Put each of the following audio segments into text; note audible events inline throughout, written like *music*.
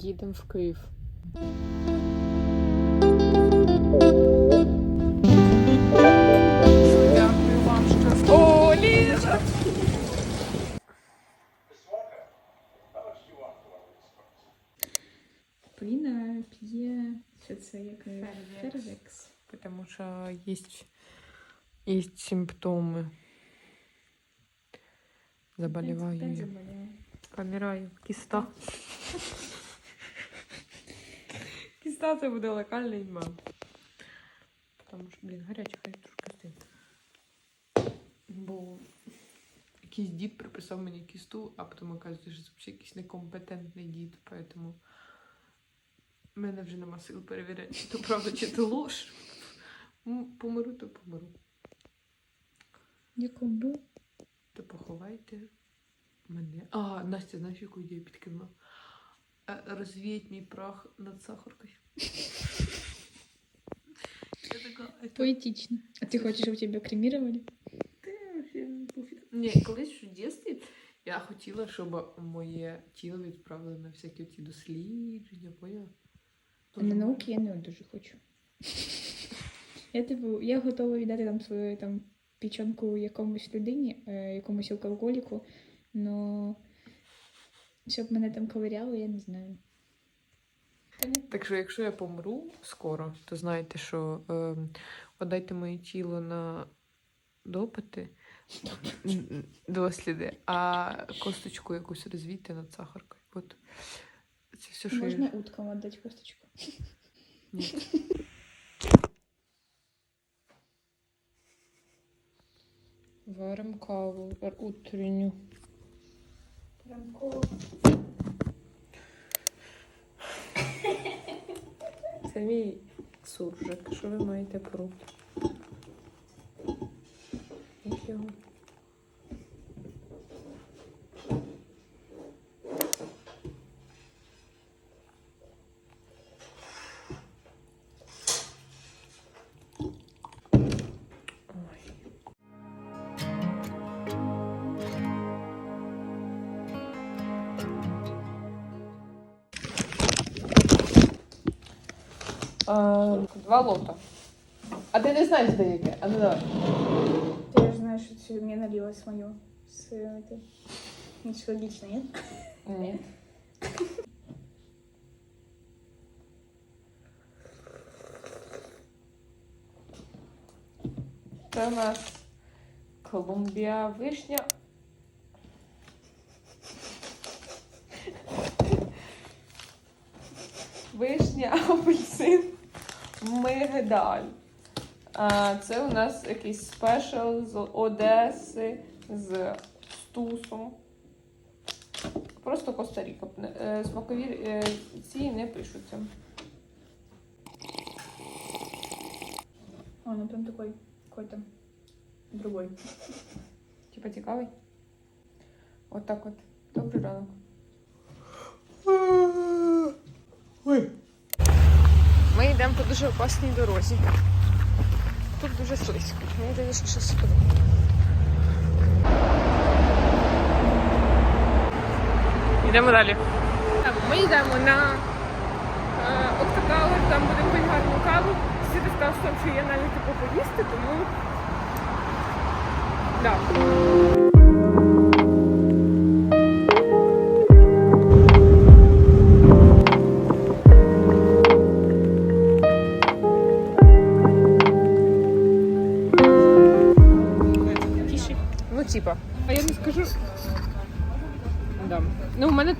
їдемо в Київ. Дякую вам, що О! Поліна п'є що це як е, Фервекс. фервекс. Потому что есть, есть симптомы. Заболеваю. Опять я. заболела. Помираю. Киста. *laughs* Киста це буде локальний мем. Тому що, блін, гаряче, хай трошки стоїть. Бо якийсь дід приписав мені кісту, а потім оказується, що це взагалі якийсь некомпетентний дід, поэтому в мене вже нема сил перевіряти, чи то правда, чи то лож. Помиру, то помиру. Був? То поховайте мене. А, Настя, знаєш, яку ідею підкинула? Е, Розвіять мій прах над сахаркою. Я така, «Это Поетично. А ти хочеш, щоб тебе кремірували? Ні, колись в дитинстві я хотіла, щоб моє тіло відправили на всякі ці дослідження, поняла? На науки я не дуже хочу. Я типу, я готова віддати там свою там печенку якомусь людині, е, якомусь алкоголіку, но щоб мене там ковиряли, я не знаю. Так що, якщо я помру скоро, то знайте, що е, подайте моє тіло на допити, досліди, а косточку якусь розвійте над сахаркою. От це все, що Можна я... уткам віддати косточку. Ні. Варим каву утренню. Це мій суржик. Що ви маєте про? Як його? А, два лота. А ти не знаєш, де яке? А ну давай. Ти ж знаєш, що це мені налилось мою з этой. Нічого лично, ні? Ні. Це у нас Колумбія вишня. Вишня, апельсин, мигдаль. А, це у нас якийсь спешл з Одеси, з Стусом. Просто Коста-Ріка. Е, Смакові е, ці не пишуться. О, ну прям такой какой-то другой. *laughs* Типа цікавий? От так от. Добрий ранок. *gasps* Ми йдемо по дуже опасній дорозі. Тут дуже слизько. Мені здається, що сюди. Йдемо далі. Ми йдемо на Октотауер, там будемо пити гарну каву. Сіди сказав, що є навіть типу поїсти, тому. Да.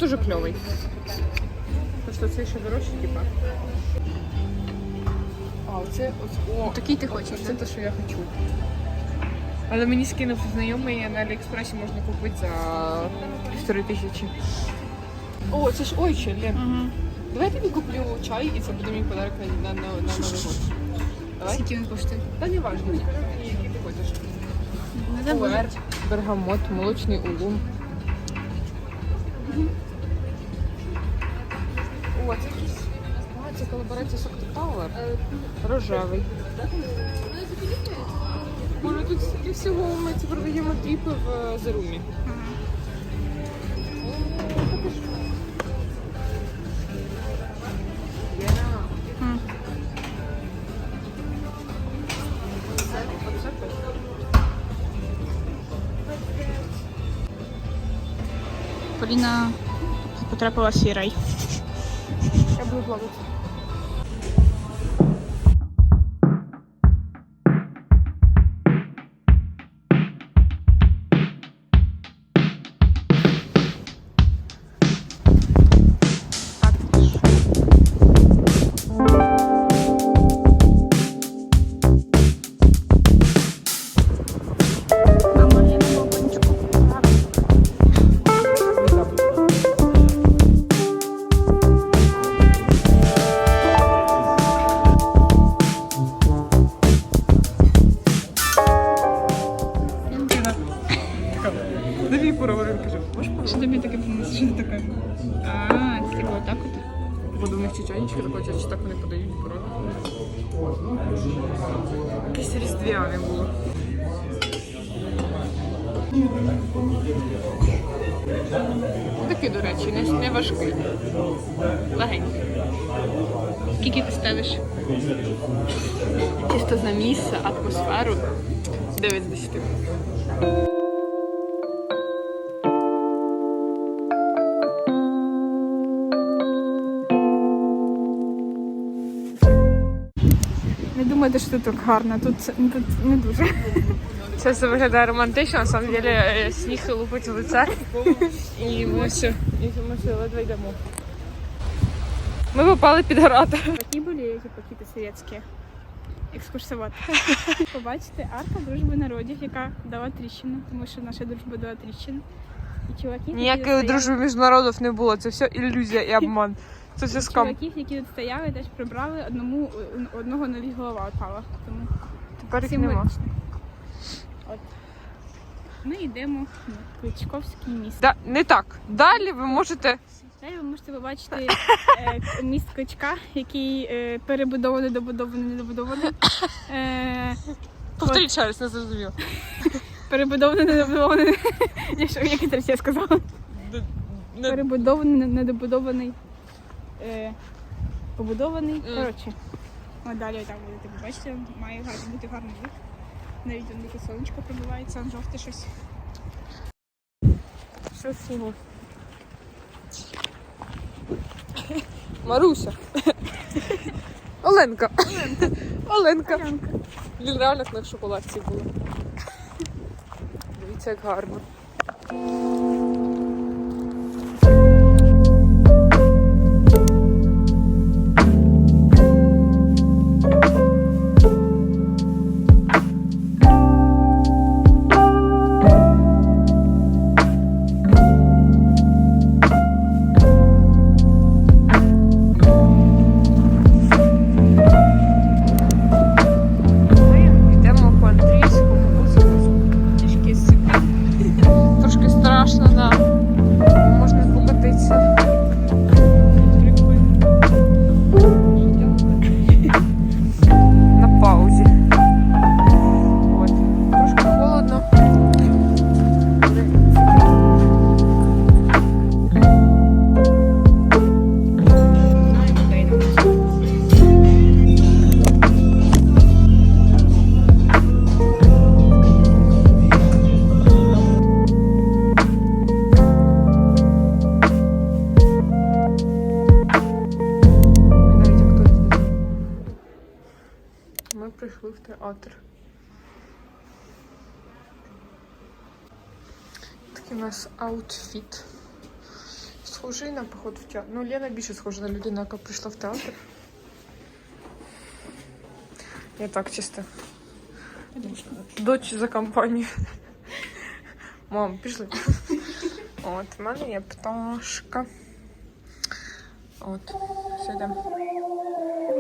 Ну, теж кльовий. То що це ще дорожче, типа. А, оце ось. О, Такий ти хочеш, Це те, що я хочу. Але мені скинув знайомий на Аліекспресі можна купити за півтори тисячі. О, це ж ойче, Лен. Ага. Давай я тобі куплю чай і це буде мій подарок на, на, на, на Новий год. Давай? Скільки він коштує? Та не важливо, скажи мені, який ти хочеш. Не забудь. Бергамот, молочний улун. О, береться Сокти е, Рожевий. Боже, тут стільки всього ми це продаємо тріпи в е, Зарумі. Поліна потрапила в. Я буду плавати. За місце, атмосферу. 9 з 10. Не думайте, що тут так гарно, тут, тут не дуже. Це все виглядає романтично, на самом деле е, сніг лупить в лице. І ми все, і ми все ледве йдемо. Ми попали під град. Такі були типу, якісь совєтські екскурсоводи. *laughs* Побачите, арка дружби народів, яка дала тріщину, тому що наша дружба дала тріщину. І чуваків, Ніякої стояли- дружби між народів не було. Це все ілюзія і обман. Це все скам. Чуваків, які тут стояли, теж прибрали одному одного нові голова отпала. Тому Тепер їх нема. От. Ми йдемо на Кличковський міст. Да, не так. Далі ви можете. Далі ви можете побачити е, міст Кличка, який е, перебудований, добудований, недобудований. Е, Повторіть ще раз, не зрозуміло. перебудований, недобудований. Я що, як я сказала? Не- Перебудований, недобудований. Е, побудований. Мгм. Коротше. От далі отак будете побачити. Має гарно бути гарний вид. Навіть там таке сонечко пробивається, жовте щось. Що снігу? *laughs* Маруся. Оленка. Оленка. Оленка. Він реально як на шоколадці була. Дивіться, як гарно. театр. Такий у нас аутфіт. Схожий на поход в театр. Ну, Лена більше схожа на людину, яка прийшла в театр. Я так чисто. Дочь за компанію. Мам, пішли. От, в мене є пташка. От, сидимо. А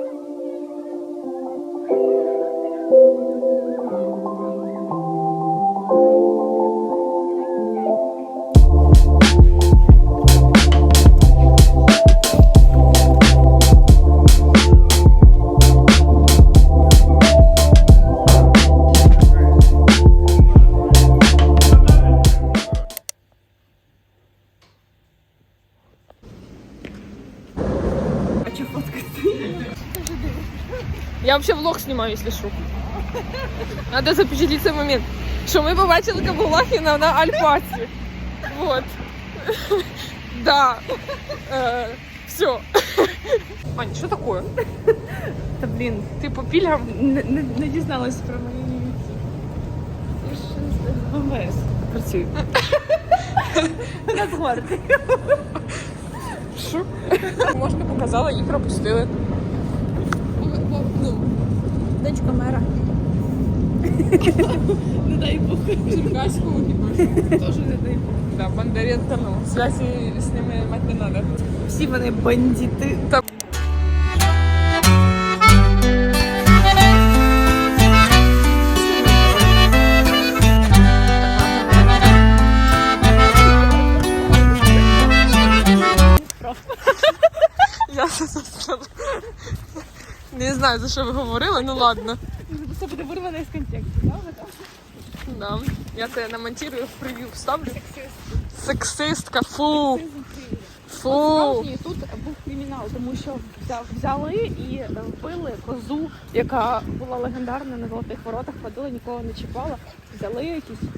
Влог снимаю, если что. Надо запечатлеть цей момент. Що ми побачили Кабулахіна на Альпаці. Вот. Да. Э, Все. Ань, що таке? Та блін, Ти по пільгам? не, не, не дізналась про мої Я ж ВМС працюю. *laughs* Нацгвардії. Що? Можна показала і пропустили. Ну, мера. Не дай Бог. Черкаського хіба Теж не дай Бог. Да, бандерет ну, Связі з ними мати не надо. Всі вони бандити. Знаю, за що ви говорили, ну ладно. Це буде вирване з контексту? Да. Я це намонтирую, в прев'ю вставлю. Сексистка, фу. Фу. Насправді тут був кримінал, тому що взяли і е, вбили козу, яка була легендарна на золотих воротах, ходила, нікого не чіпала. Взяли якісь,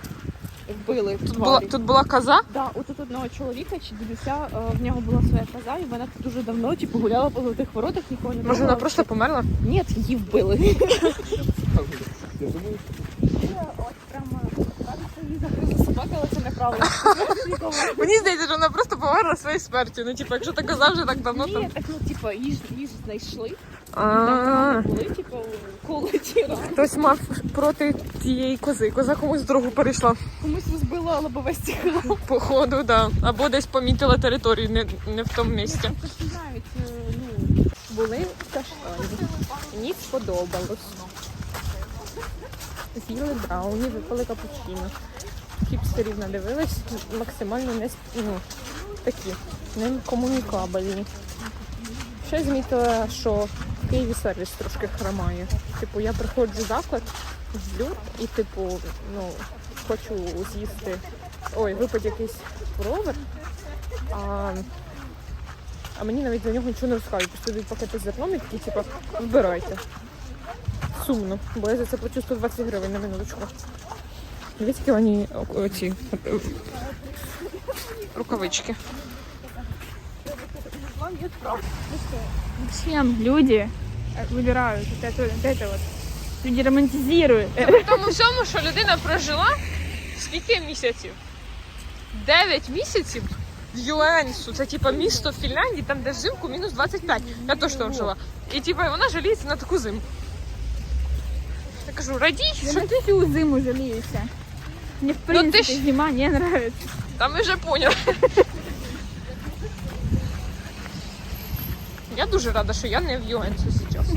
вбили. Тут була, тварі. тут була коза. Да, у тут одного чоловіка чи дідуся, е, в нього була своя коза, і вона тут дуже давно типу, гуляла по золотих воротах, нікого не Може, вона трогала. просто померла? Ні, її вбили. От прямо кажуть, її загризла собака, але це неправда. Мені здається, що вона просто померла своєю смертю. Ну, типу, якщо ти казав вже так давно. Ні, так ну типа її ж її ж знайшли. А, Були, типу, рани. Хтось мав проти тієї кози. Коза комусь дорогу перейшла. Комусь розбило лобове стекло. Походу, да. Або десь помітила територію не, не в тому місці. Знають, е, ну, Були каштані. Мені сподобалось. З'їли брауні, випили капучино. Хіпстерів надивились, максимально не ну, такі, не комунікабельні. Ще змітила, що Києві сервіс трошки хромає. Типу, я приходжу в заклад, злю і, типу, ну, хочу з'їсти, ой, випити якийсь ровер. А, а мені навіть за нього нічого не розказують. Просто дають пакети з зерном і такі, типу, вибирайте. Сумно, бо я за це плачу 120 гривень на минуточку. Дивіться, які вони о- оці е, рукавички. Зачем люди э, выбирают вот это, вот это вот? Люди романтизируют. Э, При тому всьому, що людина прожила скільки місяців? 9 місяців в Юенсу. Це типа місто в Фінляндії, там де взимку мінус 25. Я теж там жила. І типа вона жаліється на таку зиму. Я кажу, радій, Я що на всю зиму жалеюся. Мне в Ну, ты принципе ж- зима не нравится. Там ми вже поняли. Я дуже рада, що я не в Юенсу зараз.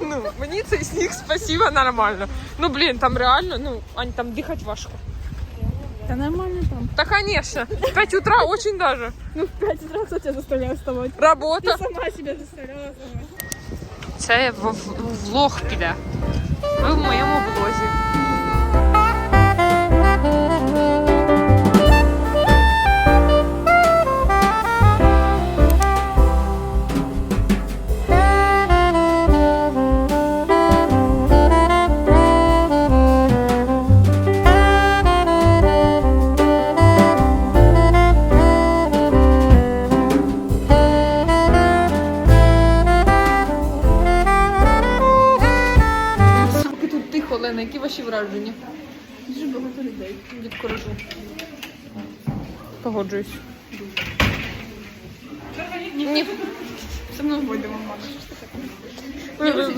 Ну, мені цей сніг спасибо нормально. Ну, блін, там реально, ну, Ань, там дихати важко. Да нормально там. Та, конечно. 5 утра очень даже. Ну, в 5 утра кто тебя заставлял вставать? Робота. Ты сама себя заставляла вставать. Це в, в влог піде. Ви в моєму влозі. Ваші враження? Дуже багато людей. Від. Погоджуюсь. Ні. Со мной будем, мама. Я вже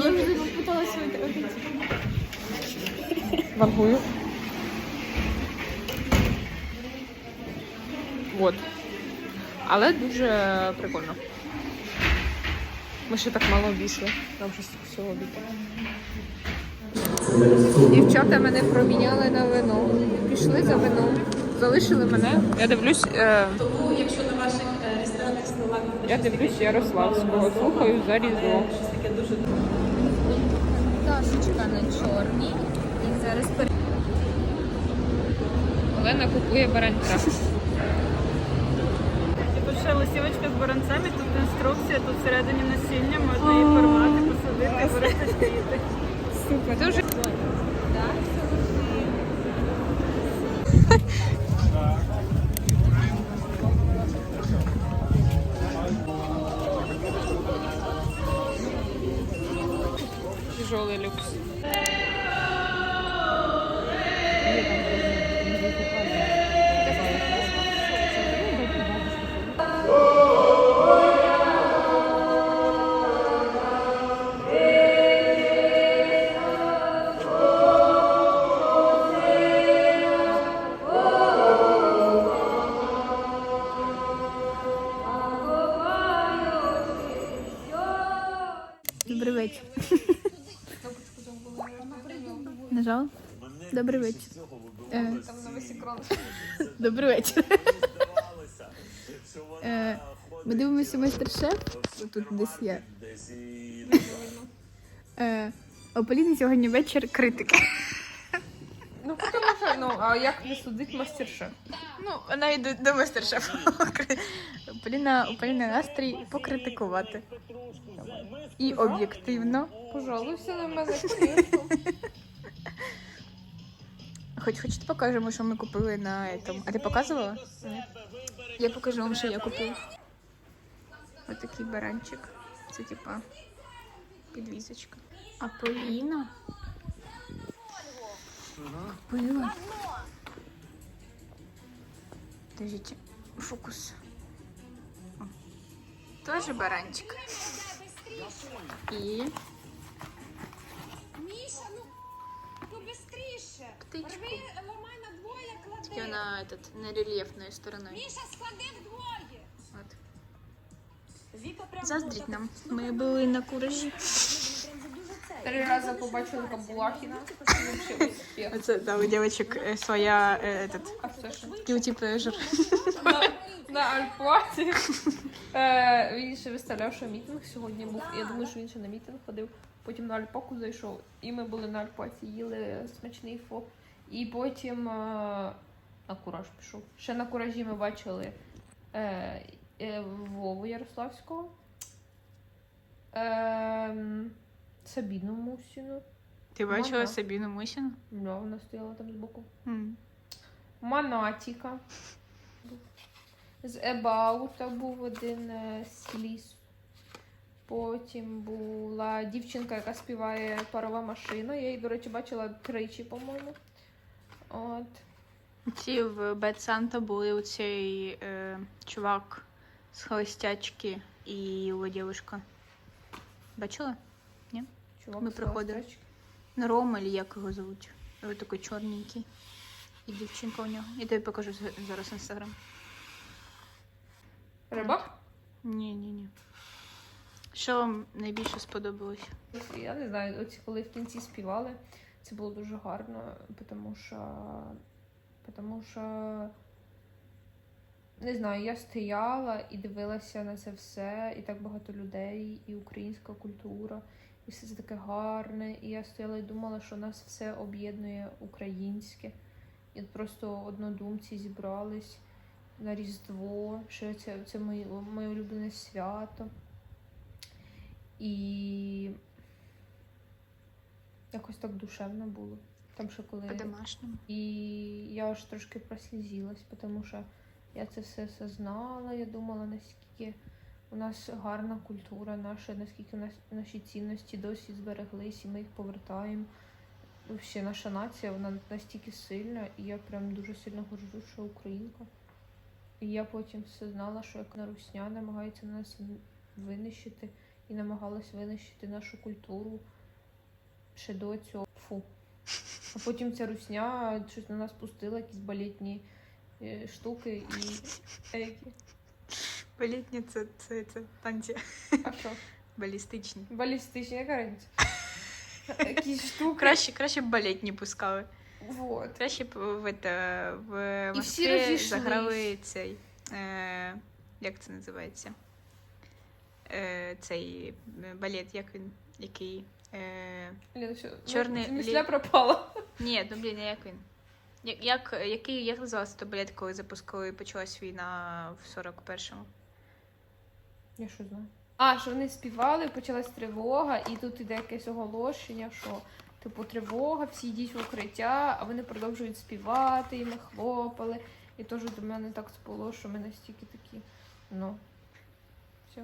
пыталась выйти. Вангую. Вот. Але дуже прикольно. Ми ще так мало обійшли. Нам стільки всього обійти. Дівчата мене проміняли на вино. Пішли за вином. Залишили мене. Я дивлюсь. Е... якщо на ваших ресторанних столах я дивлюсь Ярославського, слухаю за різдво. Пташечка на чорній. І зараз пере... Олена купує баранця. Ще з баранцями, тут інструкція, тут всередині насіння, можна її порвати, посадити, вирости квіти. Тяжелый люкс. *laughs* Добрий вечір. Е, Добрий вечір. Е, Ми дивимося майстер-шеф. Тут десь є. Е, У Поліни сьогодні вечір критики. Ну, потому що, ну, а як не судить мастер-шеф? Ну, вона йде до майстер-шефа. Поліна, у Поліни настрій покритикувати. І об'єктивно. Пожалуйся на мене, конечно. Хоч хочете покажемо, що ми купили на этом. А ти показувала? Ні. Я покажу вам, що я купила. Ось такий баранчик. Це типа підвізочка. А Поліна купила. Подождите, фокус. О. Тоже баранчик. І быстріше. птичку. Рви, ламай на двоє, Тільки клади. вона этот, не рельєфною стороною. Міша, склади вдвоє. От. Віка прям Заздріть нам. Ми були на куражі. Три рази побачила Кабулахіна. Це да, у дівчинок е, своя е, этот, А все ж. guilty pleasure. На Альпаті. Е, Він ще виставляв, що мітинг сьогодні був. Я думаю, що він ще на мітинг ходив. Потім на Альпаку зайшов. І ми були на Альпаці, їли смачний фо. І потім е, на кураж пішов. Ще на куражі ми бачили е, е, Вову Ярославського. Е, Сабіну Мусіну. Ти бачила бачила Сабіну Мусіну? Да, вона стояла там збоку. Монатіка. З Ебаута був один е, стиліст. Потім була дівчинка, яка співає парова машина. Я її, до речі, бачила тричі, по-моєму. От. Ці в Бет Санта були у цей е, чувак з холостячки і його дівчинка. Бачила? Чувак Ми з проходили. Холостячки. Ну, Рома, чи як його звуть? Ось такий чорненький. І дівчинка у нього. Я тобі покажу з- зараз інстаграм. Рибак? Ні, ні, ні. Що вам найбільше сподобалось? Я не знаю, оці коли в кінці співали, це було дуже гарно, тому що. Тому що. Не знаю, я стояла і дивилася на це все, і так багато людей, і українська культура, і все це таке гарне. І я стояла і думала, що нас все об'єднує українське. І просто однодумці зібрались на Різдво, що це, це моє, моє улюблене свято. І якось так душевно було. Там ще коли. По-домашньому. І я аж трошки прослізилась, тому що я це все, знала. Я думала, наскільки у нас гарна культура наша, наскільки у нас наші цінності досі збереглись, і ми їх повертаємо. Взагалі, наша нація, вона настільки сильна, і я прям дуже сильно горжу, що українка. І я потім все знала, що як на русня намагається нас винищити і намагалась винищити нашу культуру ще до цього. Фу. А потім ця русня щось на нас пустила, якісь балетні е, штуки і. Які? Балітні це, це, це танці А що? балістичні. Балістичні, яка різниця? *laughs* Якісь штуки. Краще, краще б балетні пускали. Вот. Краще б в, это, в Москві заграли цей. Е, як це називається? Е, цей е, балет, як він? Який? Е, Ліна, що? Чорний Ну, лі- місля пропала. ні, ну блін, як він? Як, як, який, як називався той балет, коли запускали і почалась війна в 41-му? Я що знаю. А, що вони співали, почалась тривога, і тут іде якесь оголошення, що типу тривога, всі йдіть в укриття, а вони продовжують співати, і ми хлопали. І теж до мене так спало, що ми настільки такі. Ну, все.